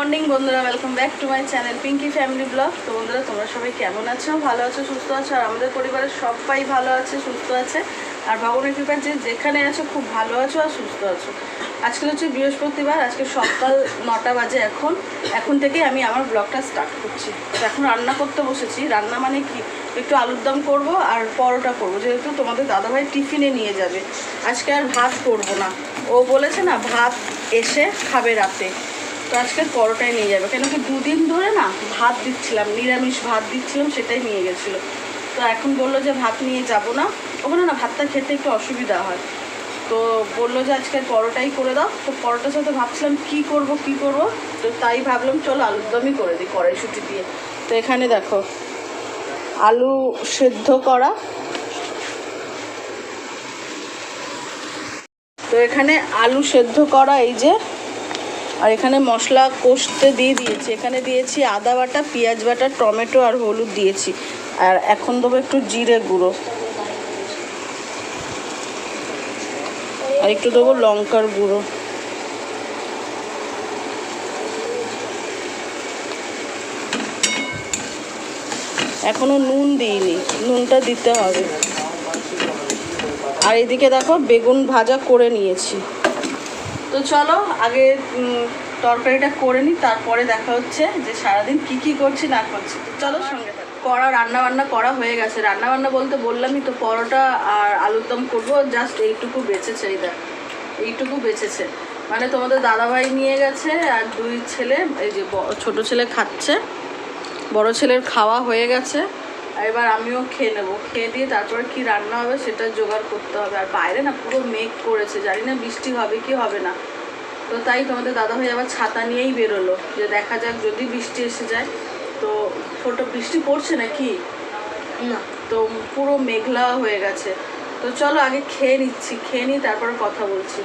Morning বন্ধুরা welcome back to my channel Pinky family blog তো বন্ধুরা, তোমরা সবাই কেমন আছো? ভালো আছো, সুস্থ আছো? আর আমাদের পরিবারের সবাই ভালো আছে, সুস্থ আছে? আর ভগবানের কৃপা যে যেখানে আছো, খুব ভালো আছো আর সুস্থ আছো। আজকে হচ্ছে বৃহস্পতিবার, আজকে সকাল নটা বাজে এখন। এখন থেকেই আমি আমার ব্লগটা স্টার্ট করছি। এখন রান্না করতে বসেছি। রান্না মানে কি? একটু আলুর দম করব আর পরোটা করব। যেহেতু তোমাদের দাদাভাই টিফিনে নিয়ে যাবে। আজকে আর ভাত করব না। ও বলেছে না, ভাত এসে খাবে রাতে। তো আজকে পরোটাই নিয়ে যাবে। কেন কি দুদিন ধরে না ভাত দিচ্ছিলাম, নিরামিষ ভাত দিচ্ছিলাম, সেটাই নিয়ে গেছিল। তো এখন বলল যে ভাত নিয়ে যাব না। ওখানে না ভাতটা খেতে একটু অসুবিধা হয়। তো বলল যে আজকে পরোটাই করে দাও। তো পরোটার সাথে ভাবছিলাম কি করব কি করব? তো তাই ভাবলাম চলো আলুর দমই করে দিই কড়াইশুটি দিয়ে। তো এখানে দেখো, আলু সেদ্ধ করা। তো এখানে আলু সেদ্ধ করা, এই যে আর এখানে মশলা কষতে দিয়ে দিয়েছি। এখানে দিয়েছি আদা বাটা, পেঁয়াজ বাটা, টমেটো আর হলুদ দিয়েছি। আর এখন দেবো একটু জিরে গুঁড়ো। আর একটু দেবো লঙ্কার গুঁড়ো। এখনও নুন দিইনি। নুনটা দিতে হবে। আর এদিকে দেখো বেগুন ভাজা করে নিয়েছি। তো চলো, আগে তরকারিটা করে নিই তারপরে দেখা হচ্ছে যে সারাদিন কি কি করছি, না করছি। তো চলো সঙ্গে। করা রান্না বান্না করা হয়ে গেছে। রান্না বান্না বলতে বললামই তো পরোটা আর আলুর দম করব জাস্ট এইটুকু বেঁচেছে, এই দেখ। এইটুকু বেঁচেছে। মানে তোমাদের দাদাভাই নিয়ে গেছে আর দুই ছেলে, এই যে ছোট ছেলে খাচ্ছে। বড় ছেলের খাওয়া হয়ে গেছে। এবার আমিও খেয়ে নেব। খেয়ে দিয়ে তারপরে কি রান্না হবে সেটা জোগাড় করতে হবে। আর বাইরে না পুরো মেঘ করেছে জানি না বৃষ্টি হবে কি হবে না। তো তাই তোমাদের দাদা দাদাভাই আবার ছাতা নিয়েই বেরোলো যে দেখা যাক যদি বৃষ্টি এসে যায়। তো ফোটো বৃষ্টি পড়ছে নাকি? না। তো পুরো মেঘলা হয়ে গেছে। তো চলো আগে খেয়ে নিচ্ছি খেয়ে নিই তারপরে কথা বলছি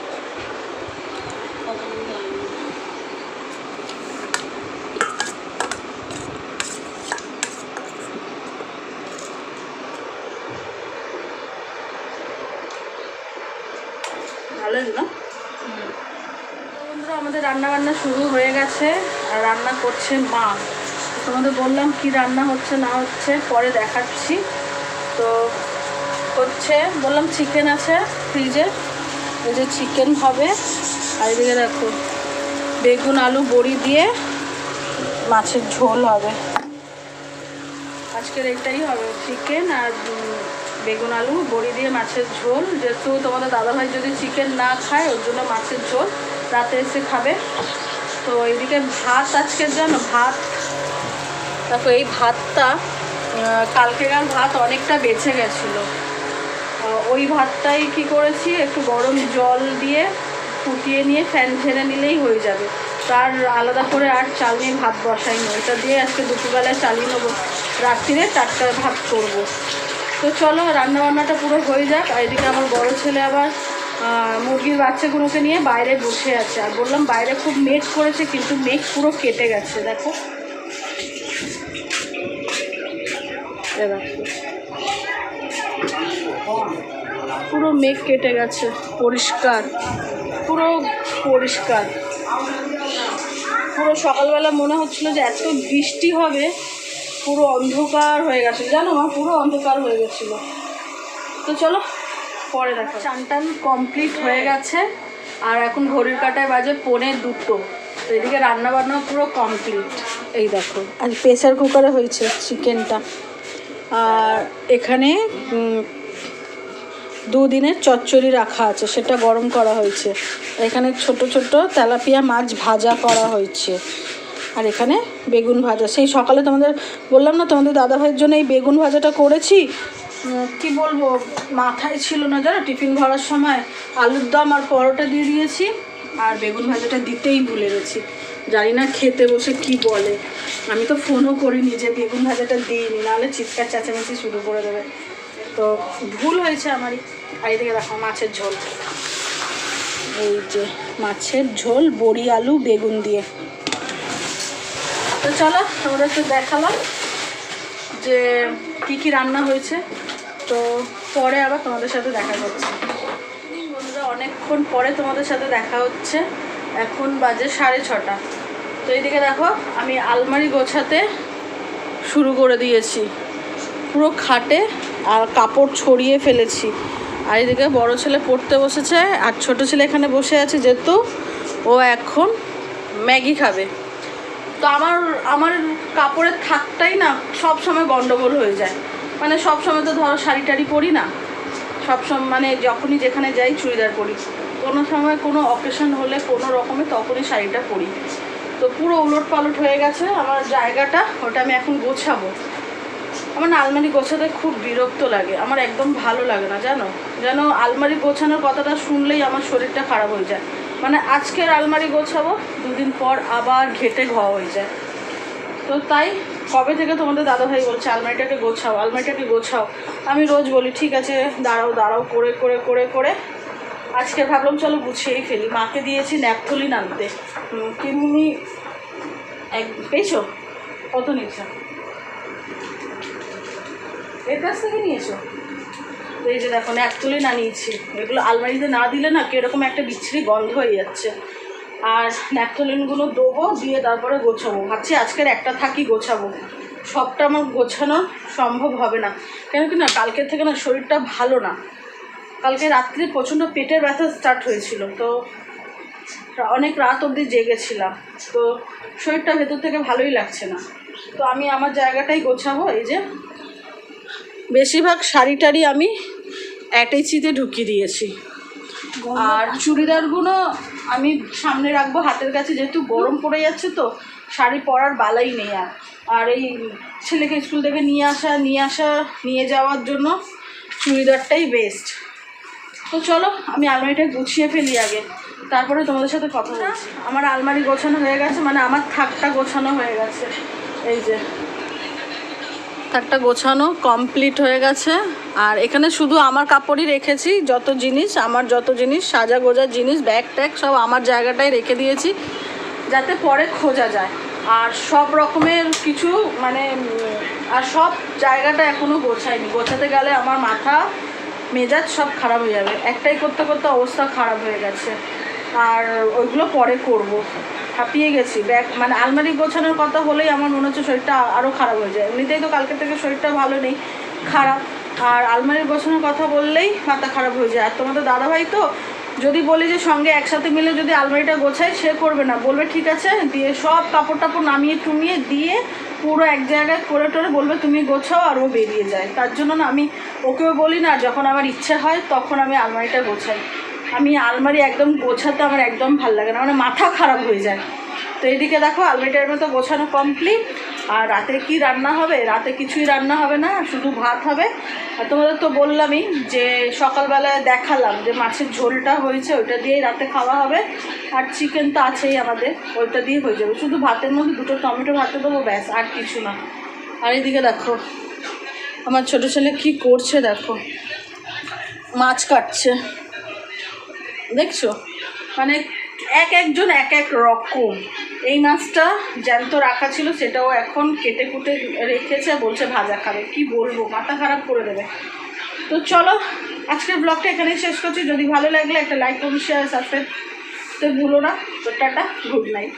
ভালো না বন্ধুরা, আমাদের রান্না বান্না শুরু হয়ে গেছে আর রান্না করছে মা। তোমাদের বললাম কি রান্না হচ্ছে, না হচ্ছে, পরে দেখাচ্ছি। তো হচ্ছে, বললাম চিকেন আছে ফ্রিজে এই যে চিকেন হবে। আর এদিকে দেখো, বেগুন, আলু, বড়ি দিয়ে মাছের ঝোল হবে। আজকের এটাই হবে চিকেন আর বেগুন, আলু, বড়ি দিয়ে মাছের ঝোল। যেহেতু তোমাদের দাদাভাই যদি চিকেন না খায়, ওর জন্য মাছের ঝোল। রাতে এসে খাবে। তো এইদিকে ভাত আজকের জানো ভাত। দেখো, এই ভাতটা কালকেকার ভাত অনেকটা বেঁচে গেছিল। ওই ভাতটাই কি করেছি, একটু গরম জল দিয়ে ফুটিয়ে নিয়ে ফ্যান ঝেড়ে নিলেই হয়ে যাবে। তার আলাদা করে আর চাল নিয়ে ভাত বসাইনি। ওইটা দিয়ে আজকে দুপুরবেলায় চালিয়ে নেব। রাত্রিরে টাটকা ভাত করব। তো চলো রান্না বান্নাটা পুরো হয়ে যাক। আর এদিকে আমার বড় ছেলে আবার মুরগির বাচ্চাগুলোকে নিয়ে বাইরে বসে আছে। আর বললাম, বাইরে খুব মেঘ করেছে, কিন্তু মেঘ পুরো কেটে গেছে, দেখো। পুরো মেঘ কেটে গেছে, পরিষ্কার। পুরো পরিষ্কার। পুরো সকালবেলা মনে হচ্ছিল যে এত বৃষ্টি হবে, পুরো অন্ধকার হয়ে গেছে জানো মা, পুরো অন্ধকার হয়ে গেছিল। তো চলো পরে দেখো চান টান কমপ্লিট হয়ে গেছে। আর এখন ঘড়ির কাটায় বাজে পৌনে দুটো। তো এদিকে রান্না বান্না পুরো কমপ্লিট এই দেখো। আর প্রেসার কুকারে হয়েছে চিকেনটা আর এখানে দুদিনের চচ্চড়ি রাখা আছে। সেটা গরম করা হয়েছে। এখানে ছোট ছোট তেলাপিয়া মাছ ভাজা করা হয়েছে। আর এখানে বেগুন ভাজা। সেই সকালে তোমাদের বললাম না তোমাদের দাদাভাইয়ের জন্য এই বেগুন ভাজাটা করেছি? কি বলব, মাথায় ছিল না জানো, টিফিন ভরার সময় আলুর দম আর পরোটা দিয়ে দিয়েছি, আর বেগুন ভাজাটা দিতেই ভুলে গেছি। জানি না খেতে বসে কি বলে। আমি তো ফোনও করিনি যে বেগুন ভাজাটা দিইনি, নাহলে চিৎকার চেঁচামেচি শুরু করে দেবে। তো ভুল হয়েছে আমারই। আর এদিকে দেখো, মাছের ঝোল। এই যে মাছের ঝোল, বড়ি, আলু, বেগুন দিয়ে। তো চলো তোমরা একটু দেখালাম যে কি কি রান্না হয়েছে। তো পরে আবার তোমাদের সাথে দেখা করছে। বন্ধুরা, অনেকক্ষণ পরে তোমাদের সাথে দেখা হচ্ছে। এখন বাজে সাড়ে ছটা। তো এইদিকে দেখো, আমি আলমারি গোছাতে শুরু করে দিয়েছি। পুরো খাটে আর কাপড় ছড়িয়ে ফেলেছি। আর এদিকে বড় ছেলে পড়তে বসেছে, আর ছোট ছেলে এখানে বসে আছে যেহেতু, ও এখন ম্যাগি খাবে। তো আমার আমার কাপড়ের থাকটাই না সব সময় গন্ডগোল হয়ে যায়। মানে সব সময় তো ধরো শাড়ি টাড়ি পরি না। সব সময় মানে যখনই যেখানে যাই চুড়িদার পরি। কোনো সময় কোনো অকেশন হলে কোনো রকমে তখনই শাড়িটা পরি। তো পুরো উলট পালট হয়ে গেছে, আমার জায়গাটা, ওটা আমি এখন গোছাবো। আমার না আলমারি গোছাতে খুব বিরক্ত লাগে, আমার একদম ভালো লাগে না, জানো? যেন আলমারি গোছানোর কথাটা শুনলেই আমার শরীরটা খারাপ হয়ে যায়। মানে আজকের আলমারি গোছাবো, দুদিন পর আবার ঘেটে ঘ হয়ে যায়। তো তাই কবে থেকে তোমাদের দাদাভাই বলছে, আলমারিটাকে গোছাও আলমারিটাকে গোছাও। আমি রোজ বলি, ঠিক আছে, দাঁড়াও দাঁড়াও, করে করে করে করে। আজকে ভাবলাম, চলো গুছিয়েই ফেলি। মাকে দিয়েছি ন্যাপথলিন আনতে। কিনুনি, এক, পেয়েছ? কত নিচ্ছ এর কাছ থেকে নিয়েছো? এই যে দেখো, ন্যাপথলিন আনিয়েছি। এগুলো আলমারিতে না দিলে না কীরকম একটা বিচ্ছিরি গন্ধ হয়ে যাচ্ছে। আর ন্যাপথলিনগুলো দেবো দিয়ে তারপরে গোছাবো। ভাবছি আজকের একটা থাকি গোছাবো। সবটা আমার গোছানো সম্ভব হবে না। কেন কি না কালকের থেকে না শরীরটা ভালো না। কালকে রাত্রে প্রচণ্ড পেটের ব্যথা স্টার্ট হয়েছিল। তো অনেক রাত অবধি জেগেছিলাম। তো শরীরটা ভেতর থেকে ভালোই লাগছে না। তো আমি আমার জায়গাটাই গোছাবো। এই যে বেশিরভাগ শাড়ি টাড়ি আমি অ্যাটাচিতে ঢুকিয়ে দিয়েছি। আর চুড়িদারগুলো আমি সামনে রাখব হাতের কাছে, যেহেতু গরম পড়ে যাচ্ছে তো, শাড়ি পরার বালাই নেই আর। আর এই ছেলেকে স্কুল থেকে নিয়ে আসা নিয়ে আসা, নিয়ে যাওয়ার জন্য চুড়িদারটাই বেস্ট তো চলো, আমি আলমারিটা গুছিয়ে ফেলি আগে। তারপরে তোমাদের সাথে কথা বলছি। আমার আলমারি গোছানো হয়ে গেছে মানে আমার থাকটা গোছানো হয়ে গেছে। এই যে। থাকটা গোছানো কমপ্লিট হয়ে গেছে। আর এখানে শুধু আমার কাপড়ই রেখেছি, যত জিনিস, আমার যত জিনিস সাজা গোজা জিনিস, ব্যাগ ট্যাগ সব আমার জায়গাটায় রেখে দিয়েছি, যাতে পরে খোঁজা যায়। আর সব রকমের কিছু মানে আর সব জায়গাটা এখনও গোছায়নি গোছাতে গেলে আমার মাথা, মেজাজ সব খারাপ হয়ে যাবে। একটাই করতে করতে অবস্থা খারাপ হয়ে গেছে। আর ওইগুলো পরে করব। হাঁপিয়ে গেছি। ব্যাগ মানে আলমারি গোছানোর কথা হলেই আমার মনে হচ্ছে শরীরটা আরও খারাপ হয়ে যায়। এমনিতেই তো কালকে থেকে শরীরটা ভালো নেই, খারাপ। আর আলমারি গোছানোর কথা বললেই মাথা খারাপ হয়ে যায়। আর তোমাদের দাদাভাই তো যদি বলি যে সঙ্গে একসাথে মিলে যদি আলমারিটা গোছাই সে করবে না। বলবে, ঠিক আছে। দিয়ে সব কাপড় টাপড় নামিয়ে টুমিয়ে দিয়ে পুরো এক জায়গায় করে টোরে বলবে, তুমি গোছাও আর ও বেরিয়ে যায়। তার জন্য না আমি ওকেও বলি না, যখন আমার ইচ্ছে হয়, তখন আমি আলমারিটা গোছাই। আমি আলমারি একদম গোছাতে আমার একদম ভালো লাগে না মানে মাথা খারাপ হয়ে যায়। তো এদিকে দেখো আলমারিটার মতো গোছানো কমপ্লিট আর রাতে কি রান্না হবে? রাতে কিছুই রান্না হবে না, শুধু ভাত হবে। আর তোমাদের তো বললামই যে সকালবেলায় দেখালাম যে মাছের ঝোলটা হয়েছে, ওইটা দিয়েই রাতে খাওয়া হবে। আর চিকেন তো আছেই আমাদের, ওইটা দিয়ে হয়ে যাবে। শুধু ভাতের মধ্যে দুটো টমেটো ভাতে দেবো, ব্যাস, আর কিছু না। আর এদিকে দেখো, আমার ছোটো ছেলে কি করছে দেখো। মাছ কাটছে। দেখছ? মানে এক একজন এক এক রকম। এই মাছটা জ্যান্ত রাখা ছিল, সেটাও এখন কেটে কুটে রেখেছে, বলছে ভাজা খাবে। কি বলব, মাথা খারাপ করে দেবে। তো চলো, আজকের ব্লগটা এখানেই শেষ করছি। যদি ভালো লাগলে একটা লাইক করুন শেয়ার সাবস্ক্রাইব তো ভুলো না। তো টাটা গুড নাইট